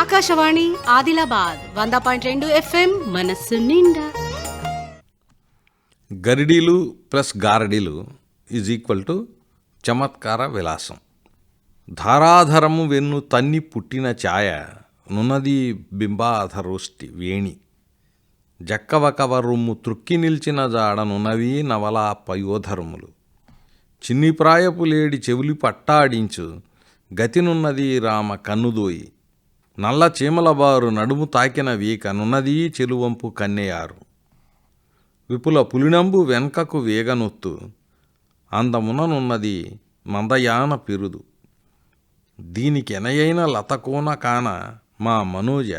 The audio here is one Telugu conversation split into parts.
ఆకాశవాణి ఆదిలాబాద్ వంద పాయింట్ రెండు ఎఫ్ఎం మనస్సు నిండా. గరిడీలు ప్లస్ గారడీలు ఈజ్ ఈక్వల్ టు చమత్కార విలాసం. ధారాధరము వెన్ను తన్ని పుట్టిన ఛాయ నున్నది బింబాధరోష్టి వేణి. జక్కవకవరుమ్ము త్రుక్కి నిల్చిన జాడనున్నవి నవలా పయోధర్ములు చిన్నిప్రాయపు లేడి చెవులి పట్టాడించు గతినున్నది రామ కన్నుదోయి. నల్ల చీమలబారు నడుము తాకిన వీక చెలువంపు కన్నెయారు. విపుల పులినంబు వెనకకు వేగనొత్తు అందముననున్నది మందయాన పెరుదు. దీనికెనయైన లతకోన కాన మా మనోజ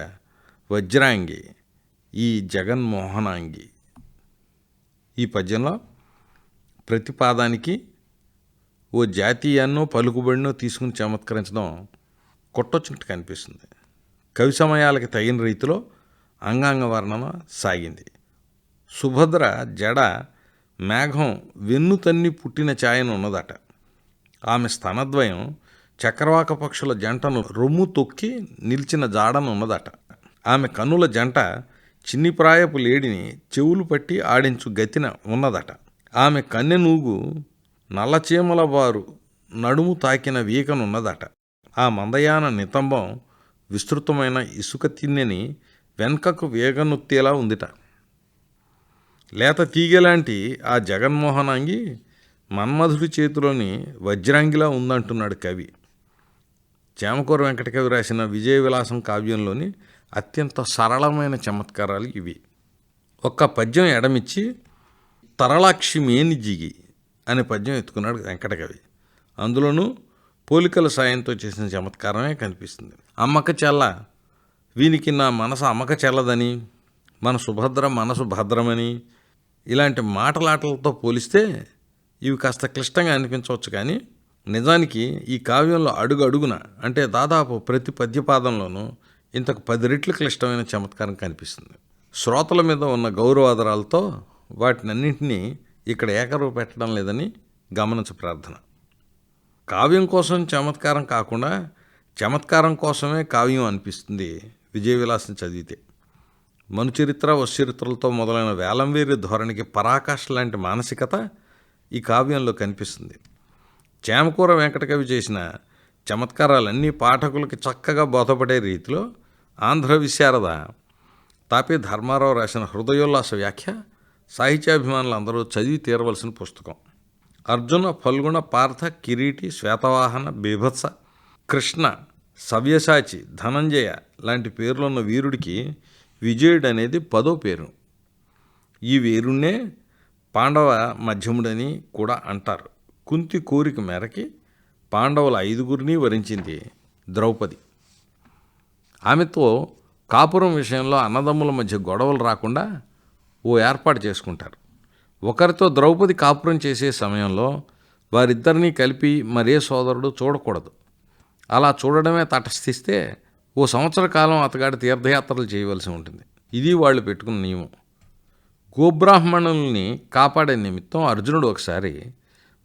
వజ్రాంగి. ఈ జగన్మోహనాంగి ఈ పద్యంలో ప్రతిపాదానికి ఓ జాతీయాన్నో పలుకుబడినో తీసుకుని చమత్కరించడం కొట్టొచ్చినట్టు కనిపిస్తుంది. కవి సమయాలకి తగిన రీతిలో అంగాంగ వర్ణన సాగింది. సుభద్ర జడ మేఘం వెన్ను తన్ని పుట్టిన ఛాయను ఉన్నదట. ఆమె స్తనద్వయం చక్రవాక పక్షుల జంటను రొమ్ము తొక్కి నిలిచిన జాడను ఉన్నదట. ఆమె కన్నుల జంట చిన్నిప్రాయపు లేడిని చెవులు పట్టి ఆడించు గతిన ఉన్నదట. ఆమె కన్నెనూగు నల్లచీమల వారు నడుము తాకిన వీకనున్నదట. ఆ మందయాన నితంబం విస్తృతమైన ఇసుక తిన్నెని వెనుకకు వేగనొత్తేలా ఉందిట. లేత తీగలాంటి ఆ జగన్మోహనాంగి మన్మధుడి చేతిలోని వజ్రాంగిలా ఉందంటున్నాడు కవి. చేమకూర వెంకటకవి రాసిన విజయ విలాసం కావ్యంలోని అత్యంత సరళమైన చమత్కారాలు ఇవి. ఒక్క పద్యం ఎడమిచ్చి తరళాక్షి మేని జిగి అనే పద్యం ఎత్తుకున్నాడు వెంకటకవి. అందులోనూ పోలికల సాయంతో చేసిన చమత్కారమే కనిపిస్తుంది. అమ్మక చెల్ల వీనికి నా మనసు అమ్మక చెల్లదని మన సుభద్ర మనసు భద్రమని ఇలాంటి మాటలాటలతో పోలిస్తే ఇవి కాస్త క్లిష్టంగా అనిపించవచ్చు కానీ నిజానికి ఈ కావ్యంలో అడుగు అడుగున అంటే దాదాపు ప్రతి పద్యపాదంలోనూ ఇంతకు పది రెట్లు క్లిష్టమైన చమత్కారం కనిపిస్తుంది. శ్రోతల మీద ఉన్న గౌరవాదరాలతో వాటినన్నింటినీ ఇక్కడ ఏకరువు పెట్టడం లేదని గమనించ ప్రార్థన. కావ్యం కోసం చమత్కారం కాకుండా చమత్కారం కోసమే కావ్యం అనిపిస్తుంది విజయవిలాసం చదివితే. మనుచరిత్ర వశ్చరిత్రలతో మొదలైన వేలంవేరి ధోరణికి పరాకాష్ఠ లాంటి మానసికత ఈ కావ్యంలో కనిపిస్తుంది. చేమకూర వెంకటకవి చేసిన చమత్కారాలన్నీ పాఠకులకి చక్కగా బోధపడే రీతిలో ఆంధ్ర విశారద. తాపీ ధర్మారావు రాసిన హృదయోల్లాస వ్యాఖ్య సాహిత్యాభిమానులు అందరూ చదివి తీరవలసిన పుస్తకం. అర్జున ఫల్గుణ పార్థ కిరీటి శ్వేతవాహన బీభత్స కృష్ణ సవ్యసాచి ధనంజయ లాంటి పేర్లున్న వీరుడికి విజయుడు అనేది పదో పేరు. ఈ వీరుణ్ణే పాండవ మధ్యముడని కూడా అంటారు. కుంతి కోరిక మేరకి పాండవుల ఐదుగురిని వరించింది ద్రౌపది. ఆమెతో కాపురం విషయంలో అన్నదమ్ముల మధ్య గొడవలు రాకుండా ఓ ఏర్పాటు చేసుకుంటారు. ఒకరితో ద్రౌపది కాపురం చేసే సమయంలో వారిద్దరినీ కలిపి మరే సోదరుడు చూడకూడదు. అలా చూడడమే తటస్థిస్తే ఓ సంవత్సర కాలం అతగాడి తీర్థయాత్రలు చేయవలసి ఉంటుంది. ఇది వాళ్ళు పెట్టుకున్న నియమం. గోబ్రాహ్మణుల్ని కాపాడే నిమిత్తం అర్జునుడు ఒకసారి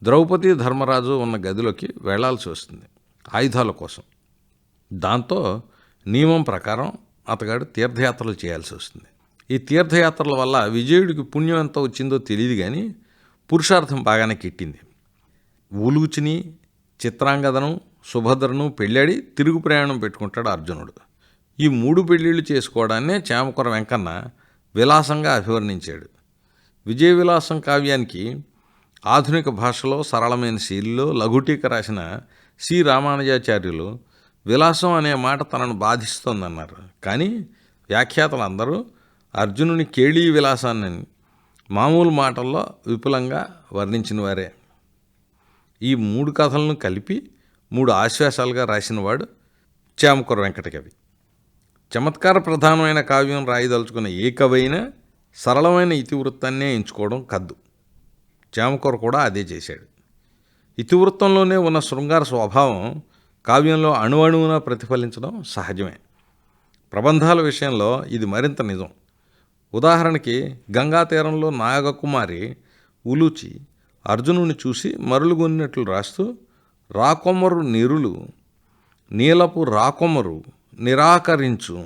ద్రౌపది ధర్మరాజు ఉన్న గదిలోకి వెళ్ళాల్సి వస్తుంది. ఆయుధాల కోసం. దాంతో నియమం ప్రకారం అతగాడు తీర్థయాత్రలు చేయాల్సి వస్తుంది. ఈ తీర్థయాత్రల వల్ల విజయుడికి పుణ్యం ఎంత వచ్చిందో తెలియదు కానీ పురుషార్థం బాగానే కిట్టింది. ఊలుచిని చిత్రాంగదను సుభద్రను పెళ్ళాడి తిరుగు ప్రయాణం పెట్టుకుంటాడు అర్జునుడు. ఈ మూడు పెళ్ళిళ్ళు చేసుకోవడాన్నే చేమకొర వెంకన్న విలాసంగా అభివర్ణించాడు. విజయ విలాసం కావ్యానికి ఆధునిక భాషలో సరళమైన శైలిలో లఘుటీక రాసిన సి. రామానుజాచార్యులు విలాసం అనే మాట తనను బాధిస్తోందన్నారు. కానీ వ్యాఖ్యాతలు అందరూ అర్జునుని కేళీ విలాసాన్ని మామూలు మాటల్లో విపులంగా వర్ణించిన వారే. ఈ మూడు కథలను కలిపి మూడు ఆశ్వాసాలుగా రాసినవాడు చామకూర వెంకటకవి. చమత్కార ప్రధానమైన కావ్యం రాయదలుచుకున్న ఏ కవైనా సరళమైన ఇతివృత్తాన్నే ఎంచుకోవడం కద్దు. చామకూర కూడా అదే చేశాడు. ఇతివృత్తంలోనే ఉన్న శృంగార స్వభావం కావ్యంలో అణువణువున ప్రతిఫలించడం సహజమే. ప్రబంధాల విషయంలో ఇది మరింత నిజం. ఉదాహరణకి గంగా తీరంలో నాగకుమారి ఉలూచి అర్జునుని చూసి మరులుగొన్నట్లు రాస్తూ రాకొమ్మరు నిరులు నీలపు రాకొమ్మరు నిరాకరించు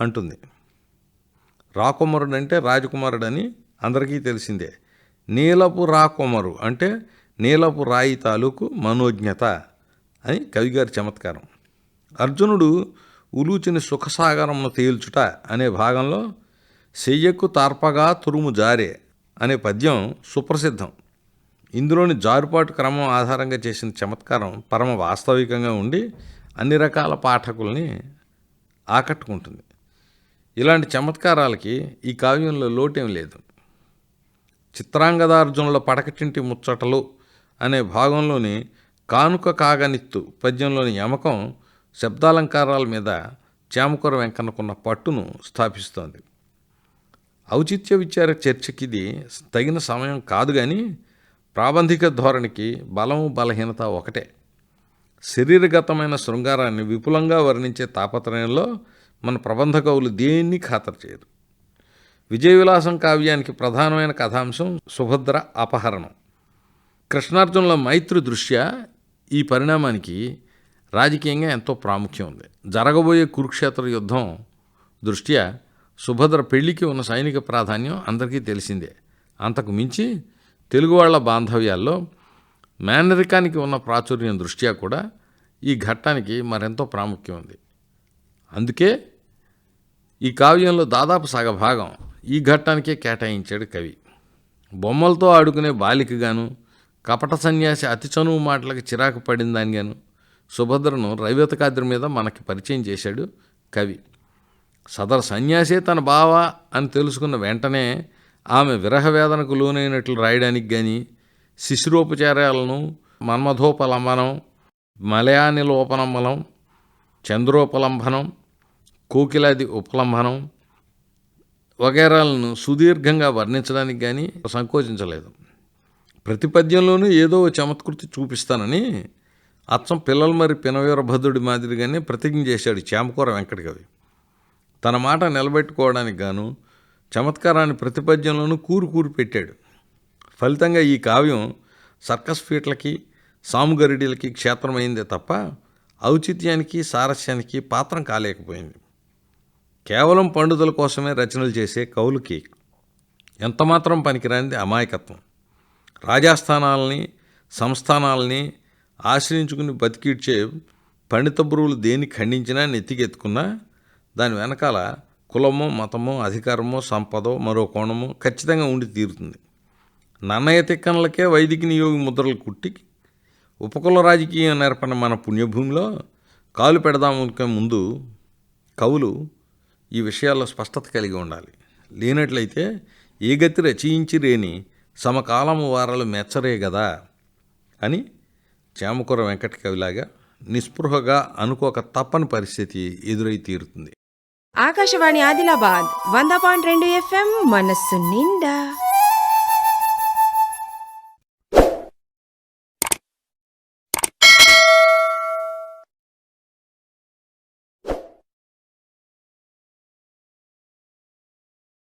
అంటుంది. రాకుమారుడు అంటే రాజకుమారుడు అని అందరికీ తెలిసిందే. నీలపు రాకుమారు అంటే నీలపు రాయి తాలూకు మనోజ్ఞత. అని కవిగారి చమత్కారం. అర్జునుడు ఉలూచిని సుఖసాగరమును తేల్చుట అనే భాగంలో సెయ్యకు తార్పగా తురుము జారే అనే పద్యం సుప్రసిద్ధం. ఇందులోని జారుపాటు క్రమం ఆధారంగా చేసిన చమత్కారం పరమ వాస్తవికంగా ఉండి అన్ని రకాల పాఠకుల్ని ఆకట్టుకుంటుంది. ఇలాంటి చమత్కారాలకి ఈ కావ్యంలో లోటేం లేదు. చిత్రాంగదార్జునుల పడకటింటి ముచ్చటలు అనే భాగంలోని కానుక కాగనిత్తు పద్యంలోని యమకం శబ్దాలంకారాల మీద చామకూర వెంకన్నకున్న పట్టును స్థాపిస్తోంది. ఔచిత్య విచార చర్చకిది తగిన సమయం కాదు కానీ ప్రాబంధిక ధోరణికి బలము బలహీనత ఒకటే. శరీరగతమైన శృంగారాన్ని విపులంగా వర్ణించే తాపత్రయంలో మన ప్రబంధ కవులు దేన్ని ఖాతరు చేయరు? విజయ విలాసం కావ్యానికి ప్రధానమైన కథాంశం సుభద్ర అపహరణం. కృష్ణార్జునుల మైత్రి దృష్ట్యా ఈ పరిణామానికి రాజకీయంగా ఎంతో ప్రాముఖ్యం ఉంది. జరగబోయే కురుక్షేత్ర యుద్ధం దృష్ట్యా సుభద్ర పెళ్ళికి ఉన్న సైనిక ప్రాధాన్యం అందరికీ తెలిసిందే. అంతకు మించి తెలుగు వాళ్ళ బాంధవ్యాల్లో మేనరికానికి ఉన్న ప్రాచుర్యం దృష్ట్యా కూడా ఈ ఘట్టానికి మరెంతో ప్రాముఖ్యం ఉంది. అందుకే ఈ కావ్యంలో దాదాపు సగభాగం ఈ ఘట్టానికే కేటాయించాడు కవి. బొమ్మలతో ఆడుకునే బాలికగాను కపట సన్యాసి అతి చనువు మాటలకు చిరాకు పడిందని గాను సుభద్రను రైవతకాద్రి మీద మనకి పరిచయం చేశాడు కవి. సదరు సన్యాసే తన బావ అని తెలుసుకున్న వెంటనే ఆమె విరహ వేదనకు లోనైనట్లు రాయడానికి కానీ శిశిరోపచారాలను మన్మథోపలంబనం మలయానిలోపలంబనం చంద్రోపలంబనం కోకిలాది ఉపలంబనం వగేరాలను సుదీర్ఘంగా వర్ణించడానికి కానీ సంకోచించలేదు. ప్రతి పద్యంలోనూ ఏదో చమత్కృతి చూపిస్తానని అచ్చం పిల్లలు మరి పినవీరభద్రుడి మాదిరిగానే ప్రతిజ్ఞ చేశాడు చామకూర వెంకటకవి. తన మాట నిలబెట్టుకోవడానికి గాను చమత్కారాన్ని ప్రతి పద్యంలోనూ కూరు కూరు పెట్టాడు. ఫలితంగా ఈ కావ్యం సర్కస్ ఫీట్లకి సాముగరిడీలకి క్షేత్రమైందే తప్ప ఔచిత్యానికి సారస్యానికి పాత్రం కాలేకపోయింది. కేవలం పండుదల కోసమే రచనలు చేసే కౌలుకి ఎంతమాత్రం పనికిరానిది అమాయకత్వం. రాజాస్థానాలని సంస్థానాలని ఆశ్రయించుకుని బతికిడ్చే పండిత బరువులు దేన్ని ఖండించినా నెత్తికెత్తుకున్నా దాని వెనకాల కులమో మతమో అధికారమో సంపదో మరో కోణమో ఖచ్చితంగా ఉండి తీరుతుంది. నన్నయ్య తిక్కనలకే వైదిక నియోగి ముద్రలు కుట్టి ఉపకుల రాజకీయం నేర్పన మన పుణ్యభూమిలో కాలు పెడదామనుకే ముందు కవులు ఈ విషయాల్లో స్పష్టత కలిగి ఉండాలి. లేనట్లయితే ఏ గతి రచయించి రేని సమకాలము వారలు మెచ్చరే గదా అని చామకూర వెంకటకవిలాగా నిస్పృహగా అనుకోక తప్పని పరిస్థితి ఎదురై తీరుతుంది. ఆకాశవాణి ఆదిలాబాద్ వంద పాయింట్ రెండు ఎఫ్ఎం మనస్సు నిండా